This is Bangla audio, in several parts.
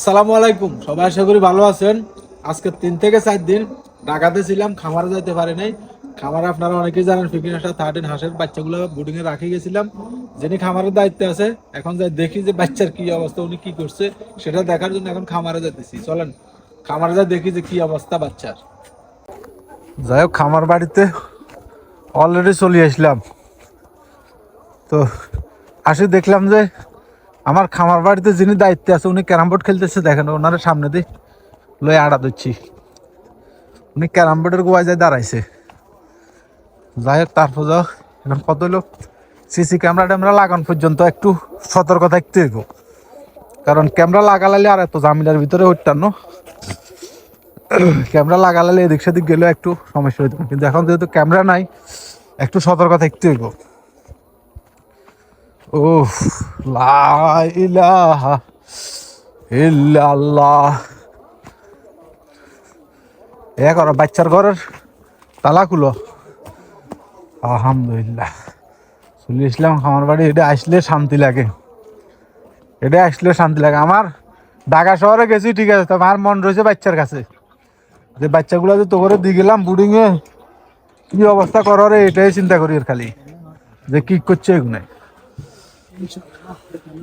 আসসালামু আলাইকুম। সবাই আশা করি ভালো আছেন। আজকে তিন থেকে চার দিন ঢাকাতে ছিলাম, খামারে যাইতে পারি নাই। খামারে আপনারা অনেকেই জানেন, ফিফটিন হাজার থার্টিন হাঁসের বাচ্চাগুলো বোর্ডিংয়ে রাখি গেছিলাম। যিনি খামারের দায়িত্বে আছে, এখন যাই দেখি যে বাচ্চার কি অবস্থা, উনি কি করছে, সেটা দেখার জন্য এখন খামারে যাইতেছি। চলেন, খামারে যা দেখি যে কি অবস্থা বাচ্চার। যাই হোক, খামার বাড়িতে অলরেডি চলে আসলাম। তো আসি, দেখলাম যে আমার খামার বাড়িতে যিনি দায়িত্বে আছে, উনি ক্যারাম বোর্ড খেলতেছে, দেখেন, ওনার সামনে দিয়ে লই আড়া দিচ্ছি। উনি ক্যারাম বোর্ডের গোয়ায় যায় দাঁড়াইছে। যাই হোক, তারপর যাও, এখন কত হলো সিসি ক্যামেরা ট্যামেরা লাগান পর্যন্ত একটু সতর্ক থাকতে হইব। কারণ ক্যামেরা লাগালালে আর এত জামিলার ভিতরে উঠতাম ক্যামেরা লাগালালে এদিক সেদিক গেলেও একটু সমস্যা হইতো কিন্তু এখন যেহেতু ক্যামেরা নাই, একটু সতর্ক থাকতে হইব। উফ, লা ইলাহা ইল্লাল্লাহ। এ করো, বাচ্চার ঘরের তালা খুলো। আলহামদুলিল্লাহ। চলে আসলাম আমার বাড়ি, এটা আসলে শান্তি লাগে। এটা আসলে শান্তি লাগে। আমার ঢাকা শহরে গেছি, ঠিক আছে তো আমার মন রয়েছে বাচ্চার কাছে। যে বাচ্চাগুলো যে তোকে দিয়ে গেলাম বুডিং এ কি অবস্থা করো রে এটাই চিন্তা করি এর খালি। যে কি করছে এগুলো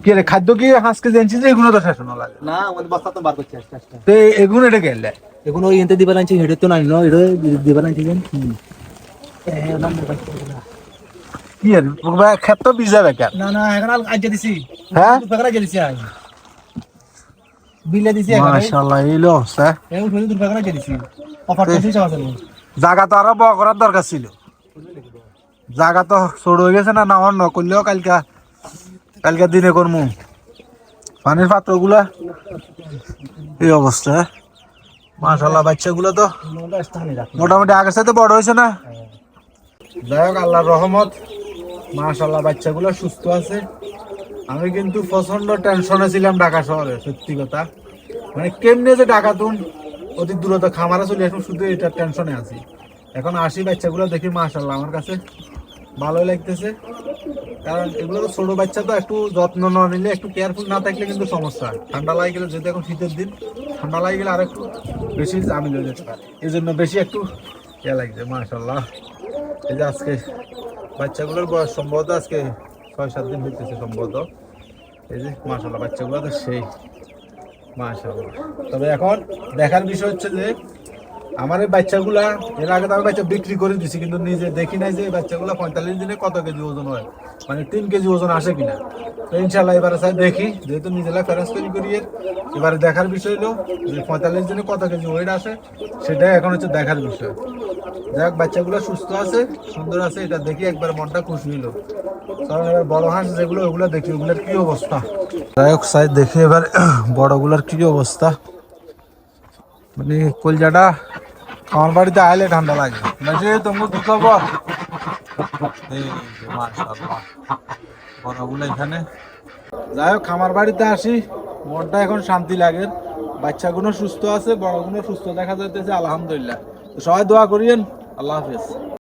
কি রে খাদ্য কি হাঁসকে জানছি যে এগুলো তো শেষ লাগে না। আমাদের বস্তা তো বার করছে আস্তে আস্তে। তো এগুলো এটা গেলে এখন ওই এনতে দিবার আনছি হেডে তো নাই ন এটা দিবার আনছি কি আর ক্ষেত তো বিজা বেকার না না এখন আজ দিছি। হ্যাঁ? আজ দিছি আজ বিলে দিছি এখন। মাশাআল্লাহ এই লো স্যার এই উঠে আজ দিছি। অফার দিছি জায়গা তো আরও বড় করার দরকার ছিল। জায়গা তো ছোট হয়ে গেছে না না অন্য করলেও কালকা কালকা দিনে করমু। পানির পাত্রগুলা? এই অবস্থা। মাশাল্লাহ বাচ্চাগুলো তো মোটামুটি আগের সাথে বড় হয়েছে না? যাই হোক, আল্লাহর রহমত মাশাল্লাহ বাচ্চাগুলো সুস্থ আছে। আমি কিন্তু প্রচণ্ড টেনশনে ছিলাম ঢাকা শহরে, সত্যি কথা। মানে কেমনে যে ঢাকা তুন অতি দূরত খামারে চলে আসব, শুধু এটা টেনশনে আছি। এখন আসি বাচ্চাগুলো দেখি মাশাল্লাহ আমার কাছে ভালোই লাগতেছে। কারণ এগুলো তো ছোট বাচ্চা তো একটু যত্ন না নিলে, একটু কেয়ারফুল না থাকলে কিন্তু সমস্যা। ঠান্ডা লাগে গেলে যেহেতু এখন শীতের দিন, ঠান্ডা লাগে গেলে আর একটু বেশি জামিল হয়ে যেতে পারে। এই জন্য বেশি একটু ইয়ে লাগছে মাশাল্লাহ এই যে আজকে বাচ্চাগুলোর বয়স সম্ভবত আজকে ছয় সাত দিন হইতেছে সম্ভবত। এই যে মাশাল্লাহ বাচ্চাগুলো তো সেই মাশাল্লাহ তবে এখন দেখার বিষয় হচ্ছে যে আমার এই বাচ্চাগুলা, এর আগে তো আমি বাচ্চা বিক্রি করে দিছি, কিন্তু নিজে দেখি নাই যে এই বাচ্চাগুলা পঁয়তাল্লিশ দিনে কত কেজি ওজন হয় মানে তিন কেজি ওজন আসে কিনা। তো ইনশাল্লাহ এবারে স্যার দেখি, যেহেতু নিজেরা ফেরাস তৈরি করি এবারে দেখার বিষয় হলো যে পঁয়তাল্লিশ দিনে কত কেজি ওয়েট আসে, সেটাই এখন হচ্ছে দেখার বিষয়। যাক, বাচ্চাগুলো সুস্থ আছে, সুন্দর আছে, এটা দেখি একবার মনটা খুশি হইল। কারণ এবার বড় হাঁস যেগুলো, ওগুলো দেখি, ওগুলোর কি অবস্থা। যাই হোক সাইড দেখি এবার বড়গুলোর কি অবস্থা। মানে কলজাটা আমার বাড়িতে আইলে ঠান্ডা লাগে। বেশি তোমার কি খবর এখানে। যাই হোক খামার বাড়িতে আসি। মনটা এখন শান্তি লাগে। বাচ্চাগুলো সুস্থ আছে, বড়গুলো সুস্থ দেখা যাইতেছে, আলহামদুলিল্লাহ। সবাই দোয়া করিয়েন। আল্লাহ হাফেজ।